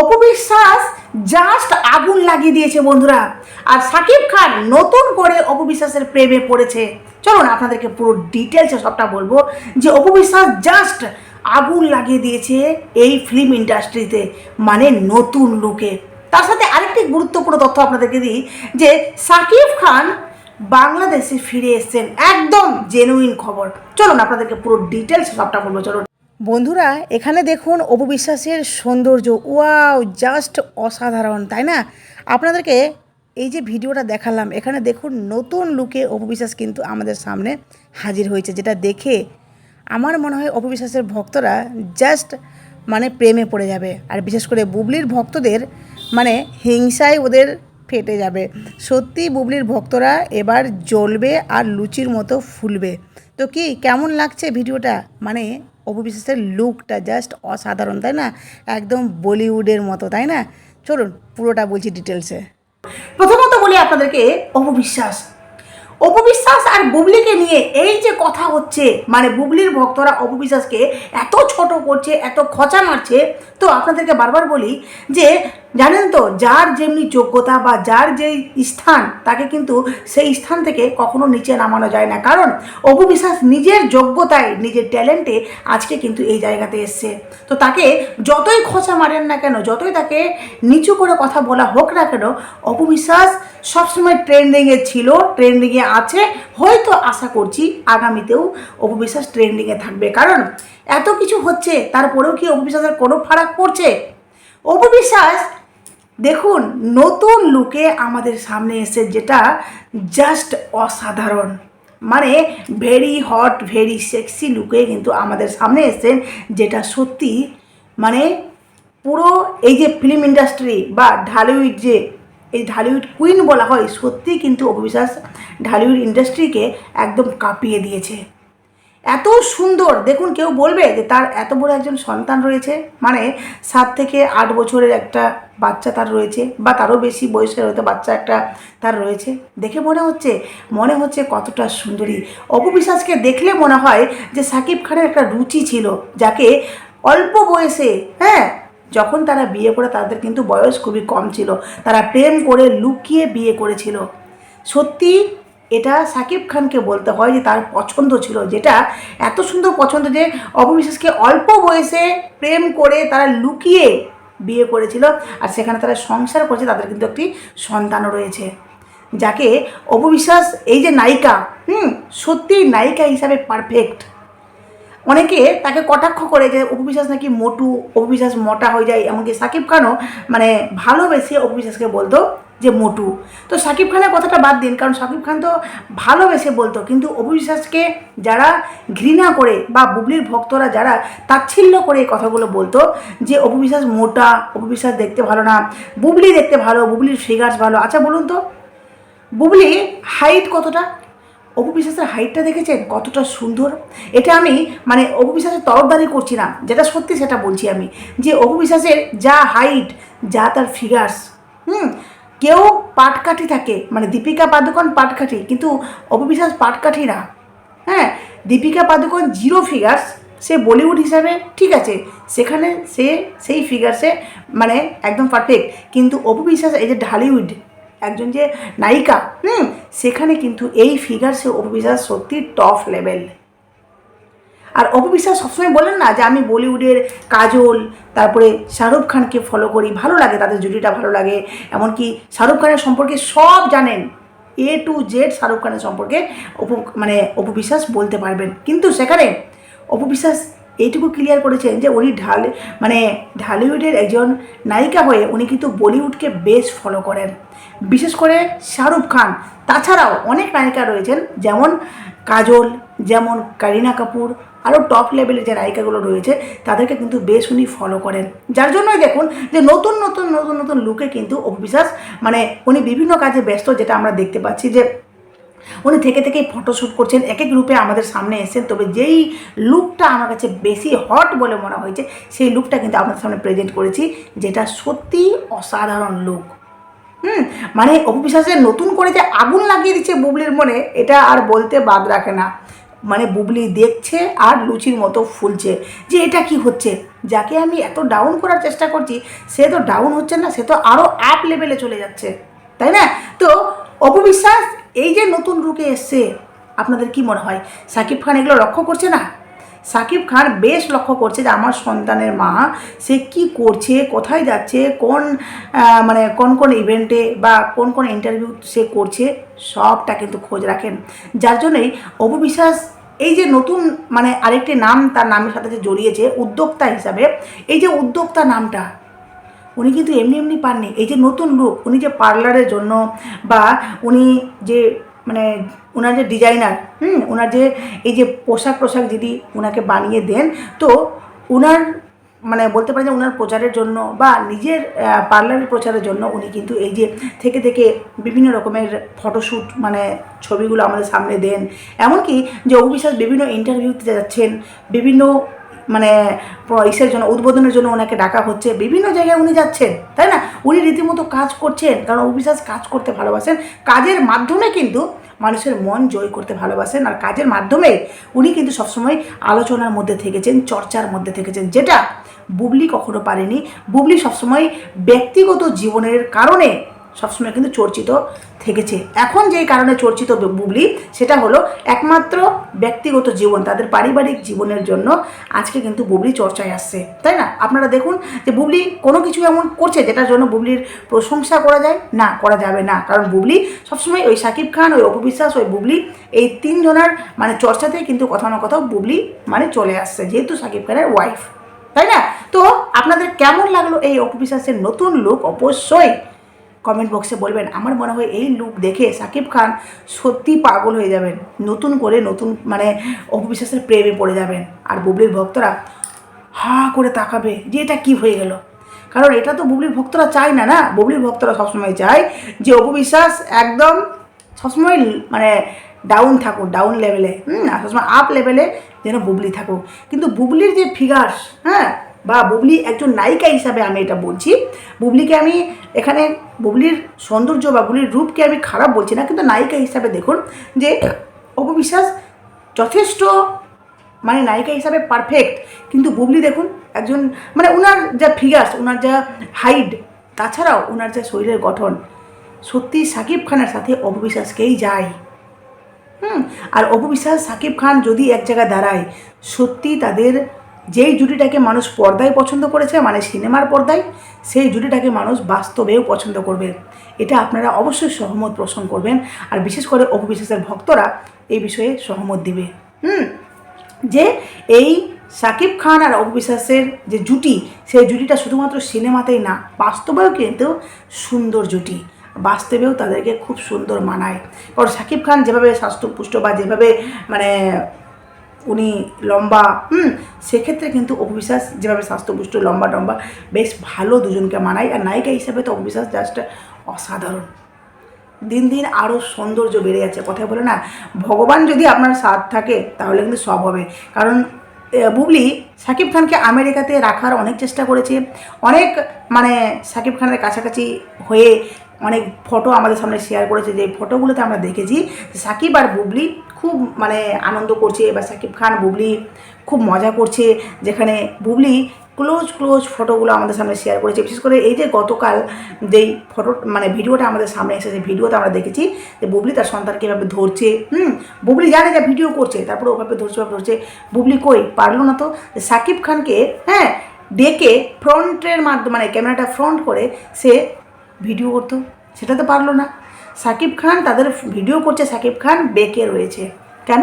অপবিশ্বাস just আগুন লাগিয়ে দিয়েছে বন্ধুরা। আর সাকিব খান নতুন করে অপবিশ্বাসের প্রেমে পড়েছে। চলুন আপনাদেরকে পুরো ডিটেলসে সবটা বলব। যে অপবিশ্বাস জাস্ট আগুন লাগিয়ে দিয়েছে এই ফিল্ম ইন্ডাস্ট্রিতে মানে নতুন লুকে তার সাথে আরেকটি গুরুত্বপূর্ণ তথ্য আপনাদেরকে দিই, যে সাকিব খান বাংলাদেশে ফিরে এসেছেন। একদম জেনুইন খবর। চলুন আপনাদেরকে পুরো ডিটেলস সবটা বলব, চলুন। বন্ধুরা, এখানে দেখুন অপবিশ্বাসের সৌন্দর্য। ওয়াও, জাস্ট অসাধারণ, তাই না? আপনাদেরকে এই যে ভিডিওটা দেখালাম, এখানে দেখুন নতুন লুকে অপবিশ্বাস কিন্তু আমাদের সামনে হাজির হয়েছে, যেটা দেখে আমার মনে হয় অপবিশ্বাসের ভক্তরা জাস্ট মানে প্রেমে পড়ে যাবে। আর বিশেষ করে বুবলির ভক্তদের মানে হিংসায় ওদের ফেটে যাবে। সত্যি বুবলির ভক্তরা এবার জ্বলবে আর লুচির মতো ফুলবে। তো কি, কেমন লাগছে ভিডিওটা? মানে অপবিশ্বাসের লুকটা জাস্ট অসাধারণ, তাই না? একদম বলিউডের মতো, তাই না? চলুন, পুরোটা বলছি ডিটেলসে প্রথমত বলি আপনাদেরকে অপু বিশ্বাস। অপু বিশ্বাস আর বুবলিকে নিয়ে এই যে কথা হচ্ছে মানে বুবলির ভক্তরা অপু বিশ্বাসকে এত ছোট করছে, এত খচা মারছে, তো আপনাদেরকে বারবার বলি যে জানেন তো, যার যেমনি যোগ্যতা বা যার যেই স্থান, তাকে কিন্তু সেই স্থান থেকে কখনো নিচে নামানো যায় না। কারণ অপবিশ্বাস নিজের যোগ্যতায়, নিজের ট্যালেন্টে আজকে কিন্তু এই জায়গাতে এসছে। তো তাকে যতই খোঁচা মারেন না কেন, যতই তাকে নিচু করে কথা বলা হোক না কেন অপবিশ্বাস সবসময় ট্রেন্ডিংয়ে ছিল ট্রেন্ডিংয়ে আছে। হয়তো আশা করছি আগামীতেও অপবিশ্বাস ট্রেন্ডিংয়ে থাকবে। কারণ এত কিছু হচ্ছে, তারপরেও কি অপবিশ্বাসের কোনো ফারাক পড়ছে? অপবিশ্বাস দেখুন, নতুন লুকে আমাদের সামনে এসে যেটা জাস্ট অসাধারণ। মানে ভেরি হট ভেরি সেক্সি লুকে কিন্তু আমাদের সামনে এসেছেন যেটা সত্যি মানে পুরো এই যে ফিল্ম ইন্ডাস্ট্রি বা ঢালিউড যে, এই ঢালিউড কুইন বলা হয় সত্যি কিন্তু অভিশ্বাস ঢালিউড ইন্ডাস্ট্রিকে একদম কাঁপিয়ে দিয়েছে। এত সুন্দর, দেখুন কেউ বলবে যে তার এত বড় একজন সন্তান রয়েছে মানে সাত থেকে আট বছরের একটা বাচ্চা তার রয়েছে, বা তারও বেশি বয়সের হয়তো বাচ্চা একটা তার রয়েছে। দেখে মনে হচ্ছে মনে হচ্ছে কতটা সুন্দরী। অপবিশ্বাসকে দেখলে মনে হয় যে সাকিব খানের একটা রুচি ছিল, যাকে অল্প বয়সে হ্যাঁ যখন তারা বিয়ে করে তাদের কিন্তু বয়স খুবই কম ছিল। তারা প্রেম করে লুকিয়ে বিয়ে করেছিল। সত্যি এটা সাকিব খানকে বলতে হয় যে তার পছন্দ ছিল, যেটা এত সুন্দর পছন্দ যে অপবিশ্বাসকে অল্প বয়সে প্রেম করে তারা লুকিয়ে বিয়ে করেছিল আর সেখানে তারা সংসার করেছে, তাদের কিন্তু একটি সন্তানও রয়েছে। যাকে অপবিশ্বাস, এই যে নায়িকা, হুম, সত্যিই নায়িকা হিসাবে পারফেক্ট অনেকে তাকে কটাক্ষ করে যে অপবিশ্বাস নাকি মোটু, অপবিশ্বাস মোটা হয়ে যায়, এমনকি সাকিব খানও মানে ভালোবেসে অপবিশ্বাসকে বলতো যে মোটু। তো সাকিব খানের কথাটা বাদ দিন, কারণ সাকিব খান তো ভালোবেসে বলতো, কিন্তু অপবিশ্বাসকে যারা ঘৃণা করে বা বুবলির ভক্তরা যারা তাচ্ছিল্য করে এই কথাগুলো বলতো, যে অপবিশ্বাস মোটা অপবিশ্বাস দেখতে ভালো না, বুবলি দেখতে ভালো, বুবলির ফিগার্স ভালো। আচ্ছা বলুন তো, বুবলি হাইট কতটা? অপবিশ্বাসের হাইটটা দেখেছেন কতটা সুন্দর? এটা আমি মানে অপবিশ্বাসের তরফদারি করছি না, যেটা সত্যি সেটা বলছি আমি, যে অপবিশ্বাসের যা হাইট যা তার ফিগার্স হুম? কেউ পাটকাঠি থাকে মানে দীপিকা পাদুকন পাটকাঠি, কিন্তু অপবিশ্বাস পাটকাঠি না। হ্যাঁ দীপিকা পাদুকন জিরো ফিগার্স সে বলিউড হিসাবে ঠিক আছে, সেখানে সে সেই ফিগার্সে মানে একদম পারফেক্ট কিন্তু অপবিশ্বাস এই যে ঢালিউড, একজন যে নায়িকা, হুম, সেখানে কিন্তু এই ফিগার্সে অপবিশ্বাস সত্যি টপ লেভেল আর অপবিশ্বাস সবসময় বলেন না যে আমি বলিউডের কাজল, তারপরে শাহরুখ খানকে ফলো করি, ভালো লাগে তাদের জুটিটা ভালো লাগে। এমনকি শাহরুখ খানের সম্পর্কে সব জানেন। এ টু জেড শাহরুখ খানের সম্পর্কে অপ মানে অপবিশ্বাস বলতে পারবেন। কিন্তু সেখানে অপবিশ্বাস এইটুকু ক্লিয়ার করেছেন যে উনি ঢাল মানে ঢালিউডের একজন নায়িকা হয়ে উনি কিন্তু বলিউডকে বেশ ফলো করেন। বিশেষ করে শাহরুখ খান। তাছাড়াও অনেক নায়িকা রয়েছেন, যেমন কাজল যেমন কারিনা কাপুর আরও টপ লেভেলের যে নায়িকাগুলো রয়েছে, তাদেরকে কিন্তু বেশ উনি ফলো করেন। যার জন্যই দেখুন যে নতুন নতুন নতুন নতুন লুকে কিন্তু অবিশ্বাস মানে উনি বিভিন্ন কাজে ব্যস্ত, যেটা আমরা দেখতে পাচ্ছি যে উনি থেকে থেকেই ফটোশ্যুট করছেন এক এক রূপে আমাদের সামনে এসেছেন, তবে যেই লুকটা আমার কাছে বেশি হট বলে মনে হয়েছে, সেই লুকটা কিন্তু আপনাদের সামনে প্রেজেন্ট করেছি, যেটা সত্যি অসাধারণ লুক হুম মানে অপবিশ্বাসের নতুন করে যে আগুন লাগিয়ে দিচ্ছে বুবলির মনে, এটা আর বলতে বাদ রাখে না। মানে বুবলি দেখছে আর লুচির মতো ফুলছে যে এটা কি হচ্ছে? যাকে আমি এত ডাউন করার চেষ্টা করছি, সে তো ডাউন হচ্ছে না, সে তো আরও অ্যাপ লেভেলে চলে যাচ্ছে, তাই না? তো অপবিশ্বাস এই যে নতুন রুকে এসছে, আপনাদের কি মনে হয়? সাকিব খান এগুলো লক্ষ্য করছে না? সাকিব খান বেশ লক্ষ্য করছে যে আমার সন্তানের মা, সে কি করছে, কোথায় যাচ্ছে, কোন মানে কোন কোন ইভেন্টে বা কোন কোন ইন্টারভিউ সে করছে, সবটা কিন্তু খোঁজ রাখেন। যার জন্যই অপবিশ্বাস এই যে নতুন মানে আরেকটি নাম তার নামের সাথে যে জড়িয়েছে, উদ্যোক্তা হিসাবে, এই যে উদ্যোক্তা নামটা, উনি কিন্তু এমনি এমনি পাননি। এই যে নতুন লুক উনি যে পার্লারের জন্য বা উনি যে মানে ওনার যে ডিজাইনার হুম ওনার যে এই যে পোশাক পোশাক যদি ওনাকে বানিয়ে দেন, তো ওনার মানে বলতে পারেন যে ওনার প্রচারের জন্য বা নিজের পার্লারের প্রচারের জন্য উনি কিন্তু এই যে থেকে থেকে বিভিন্ন রকমের ফটোশ্যুট মানে ছবিগুলো আমাদের সামনে দেন। এমনকি যে অভিশ্বাস বিভিন্ন ইন্টারভিউতে যাচ্ছেন, বিভিন্ন মানে ইসের জন্য, উদ্বোধনের জন্য ওনাকে ডাকা হচ্ছে। বিভিন্ন জায়গায় উনি যাচ্ছেন, তাই না? উনি রীতিমতো কাজ করছেন, কারণ অবিশ্বাস কাজ করতে ভালোবাসেন। কাজের মাধ্যমে কিন্তু মানুষের মন জয় করতে ভালোবাসেন, আর কাজের মাধ্যমে উনি কিন্তু সবসময় আলোচনার মধ্যে থেকেছেন, চর্চার মধ্যে থেকেছেন, যেটা বুবলি কখনো পারেনি। বুবলি সবসময় ব্যক্তিগত জীবনের কারণে সবসময় কিন্তু চর্চিত থেকেছে। এখন যেই কারণে চর্চিত বুবলি, সেটা হলো একমাত্র ব্যক্তিগত জীবন, তাদের পারিবারিক জীবনের জন্য আজকে কিন্তু বুবলি চর্চায় আসছে। তাই না? আপনারা দেখুন যে বুবলি কোনো কিছু এমন করছে যেটার জন্য বুবলির প্রশংসা করা যায়? না, করা যাবে না। কারণ বুবলি সবসময় ওই সাকিব খান, ওই অপবিশ্বাস ওই বুবলি, এই তিনজনের মানে চর্চাতেই কিন্তু কোথাও না কোথাও বুবলি মানে চলে আসছে, যেহেতু সাকিব খানের ওয়াইফ তাই না? তো আপনাদের কেমন লাগল এই অপবিশ্বাসের নতুন লুক অবশ্যই কমেন্ট বক্সে বলবেন। আমার মনে হয় এই লুক দেখে সাকিব খান সত্যি পাগল হয়ে যাবেন। নতুন করে নতুন মানে অপবিশ্বাসের প্রেমে পড়ে যাবেন। আর বুবলির ভক্তরা হা করে তাকাবে যে এটা কী হয়ে গেল। কারণ এটা তো বুবলির ভক্তরা চায় না না? বুবলির ভক্তরা সবসময় চায় যে অপবিশ্বাস একদম সবসময় মানে ডাউন থাকুক ডাউন লেভেলে হুম সবসময় আপ লেভেলে যেন বুবলি থাকুক। কিন্তু বুবলির যে ফিগার্স হ্যাঁ বা বুবলি একজন নায়িকা হিসাবে আমি এটা বলছি। বুবলিকে আমি এখানে, বুবলির সৌন্দর্য বা বুবলির রূপকে আমি খারাপ বলছি না, কিন্তু নায়িকা হিসাবে দেখুন যে অপবিশ্বাস যথেষ্ট মানে নায়িকা হিসাবে পারফেক্ট কিন্তু বুবলি দেখুন একজন মানে ওনার যা ফিগার্স ওনার যা হাইট তাছাড়াও ওনার যা শরীরের গঠন, সত্যি সাকিব খানের সাথে অপবিশ্বাসকেই যায়। হুম, আর অপবিশ্বাস সাকিব খান যদি এক জায়গায় দাঁড়ায়, সত্যি তাদের যেই জুটিটাকে মানুষ পর্দায় পছন্দ করেছে মানে সিনেমার পর্দায়, সেই জুটিটাকে মানুষ বাস্তবেও পছন্দ করবে। এটা আপনারা অবশ্যই সহমত পোষণ করবেন। আর বিশেষ করে অপবিশ্বাসের ভক্তরা এই বিষয়ে সহমত দিবে। হুম, যে এই সাকিব খান আর অপবিশ্বাসের যে জুটি, সেই জুটিটা শুধুমাত্র সিনেমাতেই না, বাস্তবেও কিন্তু সুন্দর জুটি। বাস্তবেও তাদেরকে খুব সুন্দর মানায়। কারণ সাকিব খান যেভাবে স্বাস্থ্যপুষ্ট বা যেভাবে মানে উনি লম্বা, হুম, সেক্ষেত্রে কিন্তু অপবিশ্বাস যেভাবে স্বাস্থ্যপুষ্ট, লম্বা টম্বা, বেশ ভালো দুজনকে মানায়। আর নায়িকা হিসেবে তো অপবিশ্বাস জাস্ট অসাধারণ। দিন দিন আরও সৌন্দর্য বেড়ে যাচ্ছে। কথায় বলে না, ভগবান যদি আপনার সাথ থাকে, তাহলে কিন্তু সব হবে। কারণ বুবলি সাকিব খানকে আমেরিকাতে রাখার অনেক চেষ্টা করেছে। অনেক মানে সাকিব খানের কাছাকাছি হয়ে অনেক ফটো আমাদের সামনে শেয়ার করেছে। যে ফটোগুলোতে আমরা দেখেছি সাকিব আর বুবলি খুব মানে আনন্দ করছে বা সাকিব খান, বুবলি খুব মজা করছে, যেখানে বুবলি ক্লোজ ক্লোজ ফটোগুলো আমাদের সামনে শেয়ার করেছে। বিশেষ করে এই যে গতকাল যেই ফটো মানে ভিডিওটা আমাদের সামনে এসেছে ভিডিওতে আমরা দেখেছি যে বুবলি তার সন্তানকে এভাবে ধরছে। হুম, বুবলি জানে যে ভিডিও করছে, তারপরে ওভাবে ধরছে ওভাবে ধরছে। বুবলি কই? পারল না তো? সাকিব খানকে হ্যাঁ ডেকে ফ্রন্টের মাধ্যমে মানে ক্যামেরাটা ফ্রন্ট করে সে ভিডিও করতো। সেটা তো পারল না। সাকিব খান তাদের ভিডিও করছে সাকিব খান বেঁকে রয়েছে। কেন?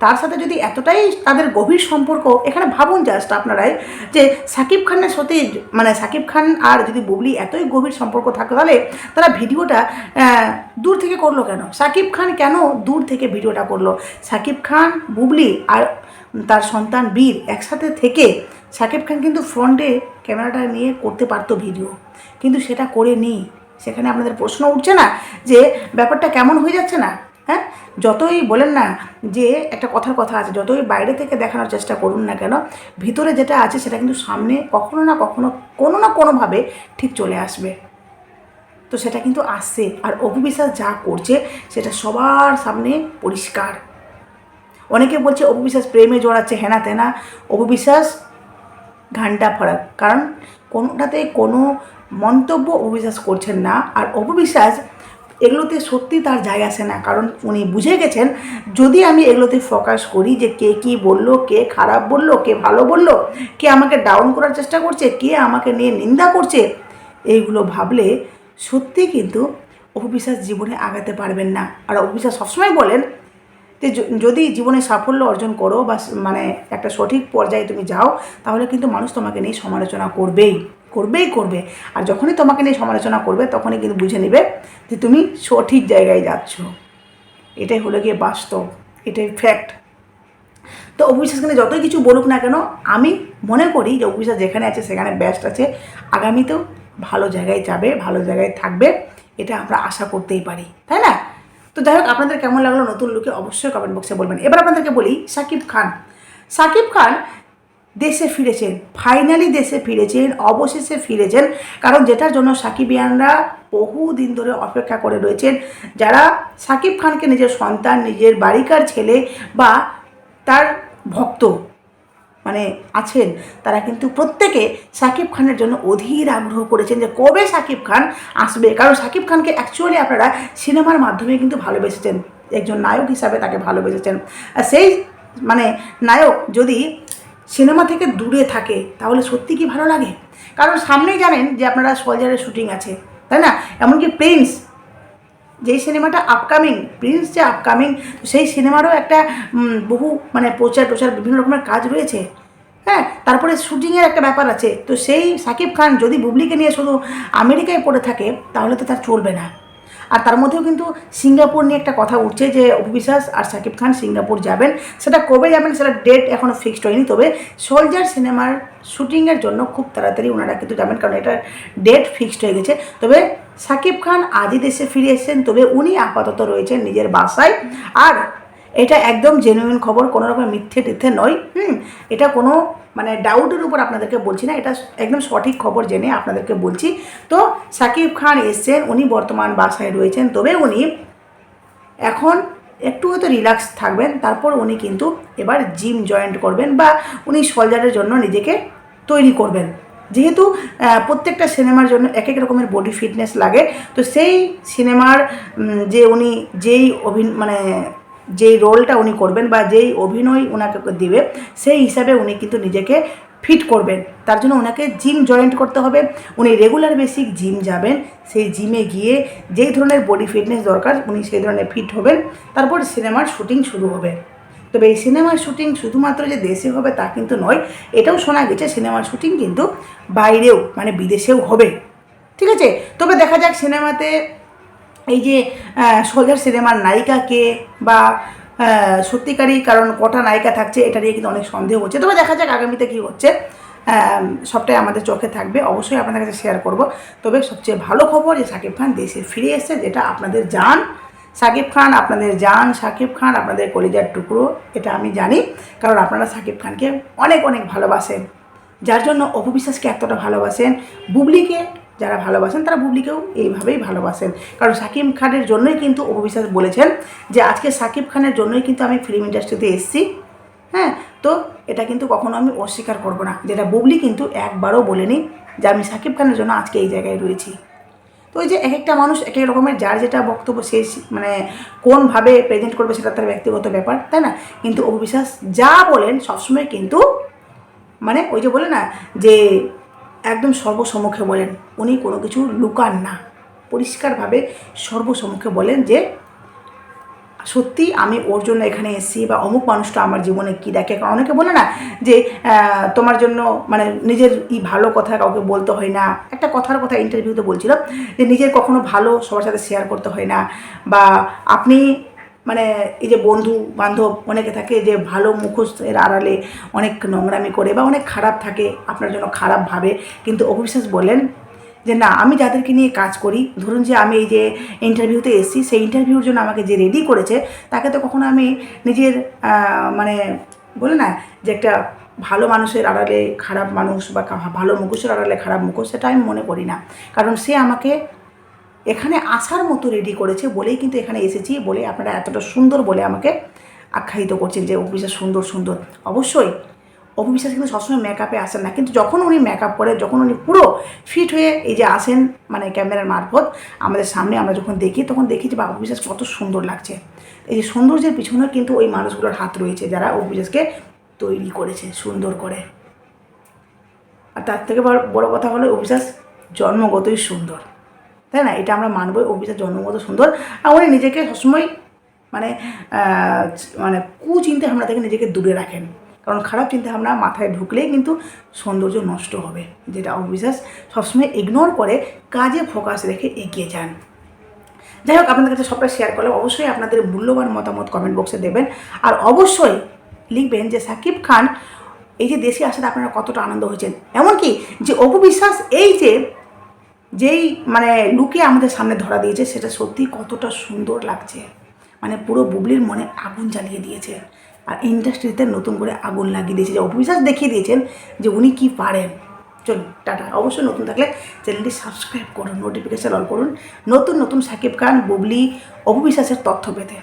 তার সাথে যদি এতটাই তাদের গভীর সম্পর্ক, এখানে ভাবুন জাস্ট আপনারাই যে সাকিব খানের সাথে মানে সাকিব খান আর যদি বুবলি এতই গভীর সম্পর্ক থাকে, তাহলে তারা ভিডিওটা দূর থেকে করল কেন? সাকিব খান কেন দূর থেকে ভিডিওটা করল? সাকিব খান, বুবলি আর তার সন্তান বীর একসাথে থেকে সাকিব খান কিন্তু ফ্রন্টে ক্যামেরাটা নিয়ে করতে পারতো ভিডিও। কিন্তু সেটা করে নি সেখানে আপনাদের প্রশ্ন উঠছে না যে ব্যাপারটা কেমন হয়ে যাচ্ছে না? হ্যাঁ? যতই বলেন না যে একটা কথার কথা আছে, যতই বাইরে থেকে দেখানোর চেষ্টা করুন না কেন, ভিতরে যেটা আছে সেটা কিন্তু সামনে কখনো না কখনো, কোনো না কোনোভাবে ঠিক চলে আসবে। তো সেটা কিন্তু আসছে। আর অভিবিশ্বাস যা করছে সেটা সবার সামনে পরিষ্কার। অনেকে বলছে অপবিশ্বাস প্রেমে জড়াচ্ছে, হেনা তেনা। অপবিশ্বাস ঘান্টা ফরাক কারণ কোনোটাতে কোনো মন্তব্য অবিশ্বাস করছেন না আর অপবিশ্বাস এগুলোতে সত্যি তার যায় আসে না। কারণ উনি বুঝে গেছেন, যদি আমি এগুলোতে ফোকাস করি যে কে কি বলল, কে খারাপ বলল, কে ভালো বলল, কে আমাকে ডাউন করার চেষ্টা করছে, কে আমাকে নিয়ে নিন্দা করছে, এইগুলো ভাবলে সত্যি কিন্তু অপবিশ্বাস জীবনে আগাতে পারবেন না। আর অপবিশ্বাস সবসময় বলেন যে যদি জীবনে সাফল্য অর্জন করো বা মানে একটা সঠিক পর্যায়ে তুমি যাও, তাহলে কিন্তু মানুষ তোমাকে নিয়ে সমালোচনা করবেই। করবেই করবে। আর যখনই তোমাকে নিয়ে সমালোচনা করবে, তখনই কিন্তু বুঝে নেবে যে তুমি সঠিক জায়গায় যাচ্ছ। এটাই হলো গিয়ে বাস্তব, এটাই ফ্যাক্ট তো অবিশ্বাসকে নিয়ে যতই কিছু বলুক না কেন, আমি মনে করি যে অবিশ্বাস যেখানে আছে সেখানে ব্যস্ত আছে। আগামীতেও ভালো জায়গায় যাবে, ভালো জায়গায় থাকবে, এটা আমরা আশা করতেই পারি। তাই না? তো যাই হোক, আপনাদের কেমন লাগল নতুন লুকে অবশ্যই কমেন্ট বক্সে বলবেন। এবার আপনাদেরকে বলি সাকিব খান। সাকিব খান দেশে ফিরেছেন ফাইনালি দেশে ফিরেছেন, অবশেষে ফিরেছেন। কারণ যেটার জন্য সাকিবিয়ানরা বহু দিন ধরে অপেক্ষা করে রয়েছেন, যারা সাকিব খানকে নিজের সন্তান, নিজের বাড়িকার ছেলে বা তার ভক্ত মানে আছেন, তারা কিন্তু প্রত্যেকে সাকিব খানের জন্য অধীর আগ্রহ করেছেন যে কবে সাকিব খান আসবে। কারণ সাকিব খানকে অ্যাকচুয়ালি আপনারা সিনেমার মাধ্যমে কিন্তু ভালোবেসেছেন, একজন নায়ক হিসাবে তাকে ভালোবেসেছেন। সেই মানে নায়ক যদি সিনেমা থেকে দূরে থাকে, তাহলে সত্যি কি ভালো লাগে? কারণ সামনেই জানেন যে আপনারা সোলজারের শুটিং আছে, তাই না? এমনকি প্রিন্স, যেই সিনেমাটা আপকামিং প্রিন্স যে আপকামিং সেই সিনেমারও একটা বহু মানে প্রচার প্রচার বিভিন্ন রকমের কাজ রয়েছে। হ্যাঁ তারপরে শুটিংয়ের একটা ব্যাপার আছে, তো সেই সাকিব খান যদি বুবলিকে নিয়ে শুধু আমেরিকায় পড়ে থাকে, তাহলে তো তার চলবে না। আর তার মধ্যেও কিন্তু সিঙ্গাপুর নিয়ে একটা কথা উঠছে যে অভিশ্বাস আর সাকিব খান সিঙ্গাপুর যাবেন। সেটা কবে যাবেন সেটা ডেট এখনও ফিক্সড হয়নি, তবে সোলজার সিনেমার শুটিংয়ের জন্য খুব তাড়াতাড়ি ওনারা কিন্তু যাবেন, কারণ এটা ডেট ফিক্সড হয়ে গেছে। তবে সাকিব খান আজই দেশে ফিরে এসেছেন, তবে উনি আপাতত রয়েছেন নিজের বাসায়। আর এটা একদম জেনুইন খবর, কোনো রকম মিথ্যে টিথ্যে নয়। হুম, এটা কোনো মানে ডাউটের উপর আপনাদেরকে বলছি না, এটা একদম সঠিক খবর জেনে আপনাদেরকে বলছি। তো সাকিব খান এসছেন, উনি বর্তমান বাসায় রয়েছেন, তবে উনি এখন একটু হয়তো রিল্যাক্স থাকবেন, তারপর উনি কিন্তু এবার জিম জয়েন্ট করবেন বা উনি সোলজারের জন্য নিজেকে তৈরি করবেন। যেহেতু প্রত্যেকটা সিনেমার জন্য এক এক রকমের বডি ফিটনেস লাগে, তো সেই সিনেমার যে উনি যেই অভি মানে যেই রোলটা উনি করবেন বা যেই অভিনয় ওনাকে দিবে, সেই হিসাবে উনি কিন্তু নিজেকে ফিট করবেন। তার জন্য ওনাকে জিম জয়েন্ট করতে হবে। উনি রেগুলার বেসিক জিম যাবেন, সেই জিমে গিয়ে যেই ধরনের বডি ফিটনেস দরকার, উনি সেই ধরনের ফিট হবেন। তারপর সিনেমার শুটিং শুরু হবে। তবে এই সিনেমার শুটিং শুধুমাত্র যে দেশে হবে তা কিন্তু নয়, এটাও শোনা গেছে সিনেমার শুটিং কিন্তু বাইরেও মানে বিদেশেও হবে। ঠিক আছে? তবে দেখা যাক সিনেমাতে এই যে সোলজার সিনেমার নায়িকা কে বা সত্যিকারই কারণ কটা নায়িকা থাকছে, এটা নিয়ে কিন্তু অনেক সন্দেহ হচ্ছে। তবে দেখা যাক আগামীতে কী হচ্ছে। সবটাই আমাদের চোখে থাকবে। অবশ্যই আপনাদের কাছে শেয়ার করব। তবে সবচেয়ে ভালো খবর যে সাকিব খান দেশে ফিরে এসেছে, যেটা আপনাদের জান। সাকিব খান, আপনাদের জান সাকিব খান, আপনাদের কলিজার টুকরো, এটা আমি জানি। কারণ আপনারা সাকিব খানকে অনেক অনেক ভালোবাসেন। যার জন্য অপবিশ্বাসকে এতটা ভালোবাসেন। বুবলিকে যারা ভালোবাসেন তারা বুবলিকেও এইভাবেই ভালোবাসেন। কারণ সাকিব খানের জন্যই কিন্তু অপবিশ্বাস বলেছেন যে আজকে সাকিব খানের জন্যই কিন্তু আমি ফিল্ম ইন্ডাস্ট্রিতে এসেছি। হ্যাঁ তো এটা কিন্তু কখনো আমি অস্বীকার করব না। যেটা বুবলি কিন্তু একবারও বলেনি যে আমি সাকিব খানের জন্য আজকে এই জায়গায় রয়েছি। তো ওই যে এক একটা মানুষ এক এক রকমের, যার যেটা বক্তব্য সে সে- মানে কোনভাবে প্রেজেন্ট করবে সেটা তার ব্যক্তিগত ব্যাপার, তাই না? কিন্তু অবিশ্বাস যা বলেন সবসময় কিন্তু মানে ওই যে বলে না যে একদম সর্বসম্মুখে বলেন, উনি কোনো কিছু লুকান না। পরিষ্কারভাবে সর্বসম্মুখে বলেন যে, সত্যি আমি ওর জন্য এখানে এসেছি বা অমুক মানুষটা আমার জীবনে কী দেখে? কারণ অনেকে বলে না যে তোমার জন্য মানে নিজের ই ভালো কথা কাউকে বলতে হয় না। একটা কথার কথা ইন্টারভিউতে বলছিল যে, নিজের কখনো ভালো সবার সাথে শেয়ার করতে হয় না বা আপনি মানে এই যে বন্ধু বান্ধব অনেকে থাকে যে ভালো মুখোশের আড়ালে অনেক নোংরামি করে বা অনেক খারাপ থাকে, আপনার জন্য খারাপ ভাবে। কিন্তু অবিশ্বাস বললেন যে না, আমি যাদেরকে নিয়ে কাজ করি, ধরুন যে আমি এই যে ইন্টারভিউতে এসেছি, সেই ইন্টারভিউর জন্য আমাকে যে রেডি করেছে, তাকে তো কখনো আমি নিজের মানে বলে না যে একটা ভালো মানুষের আড়ালে খারাপ মানুষ বা ভালো মুখোশের আড়ালে খারাপ মুখোশ সেটা আমি মনে করি না। কারণ সে আমাকে এখানে আসার মতো রেডি করেছে বলেই কিন্তু এখানে এসেছি বলে আপনারা এতটা সুন্দর বলে আমাকে আখ্যায়িত করছেন যে অপবিশ্বাস সুন্দর সুন্দর। অবশ্যই অপবিশ্বাস কিন্তু সবসময় মেকআপে আসেন না, কিন্তু যখন উনি মেকআপ করে, যখন উনি পুরো ফিট হয়ে এই যে আসেন মানে ক্যামেরার মারফত, আমাদের সামনে আমরা যখন দেখি, তখন দেখি যে বাবা অপবিশ্বাস কত সুন্দর লাগছে। এই যে সৌন্দর্যের পিছনে কিন্তু ওই মানুষগুলোর হাত রয়েছে যারা অপবিশ্বাসকে তৈরি করেছে সুন্দর করে। আর তার থেকে বড় বড় কথা হলো অভিশ্বাস জন্মগতই সুন্দর। তাই না? এটা আমরা মানবই অভিশ্বাস জন্মগত সুন্দর। আর উনি নিজেকে সবসময় মানে মানে কুচিন্তা ভাবনা থেকে নিজেকে দূরে রাখেন। কারণ খারাপ চিন্তা ভাবনা মাথায় ঢুকলেই কিন্তু সৌন্দর্য নষ্ট হবে, যেটা অবিশ্বাস সবসময় ইগনোর করে, কাজে ফোকাস রেখে এগিয়ে যান। যাই হোক, আপনাদের কাছে সবটা শেয়ার করলে অবশ্যই আপনাদের মূল্যবান মতামত কমেন্ট বক্সে দেবেন। আর অবশ্যই লিখবেন যে সাকিব খান, এই যে দেশে আসাতে আপনারা কতটা আনন্দ হয়েছেন। এমনকি যে অপু বিশ্বাস এই যে যেই মানে লুকে আমাদের সামনে ধরা দিয়েছে, সেটা সত্যি কতটা সুন্দর লাগছে। মানে পুরো বুবলির মনে আগুন জ্বালিয়ে দিয়েছে। আর ইন্ডাস্ট্রিতে নতুন করে আগুন লাগিয়ে দিয়েছে। যে অপবিশ্বাস দেখিয়ে দিয়েছেন যে উনি কি পারেন। চলুন, টাটা। অবশ্যই নতুন থাকলে চ্যানেলটি সাবস্ক্রাইব করুন নোটিফিকেশান অন করুন। নতুন নতুন সাকিব খান, বুবলি, অপবিশ্বাসের তথ্য পেতে।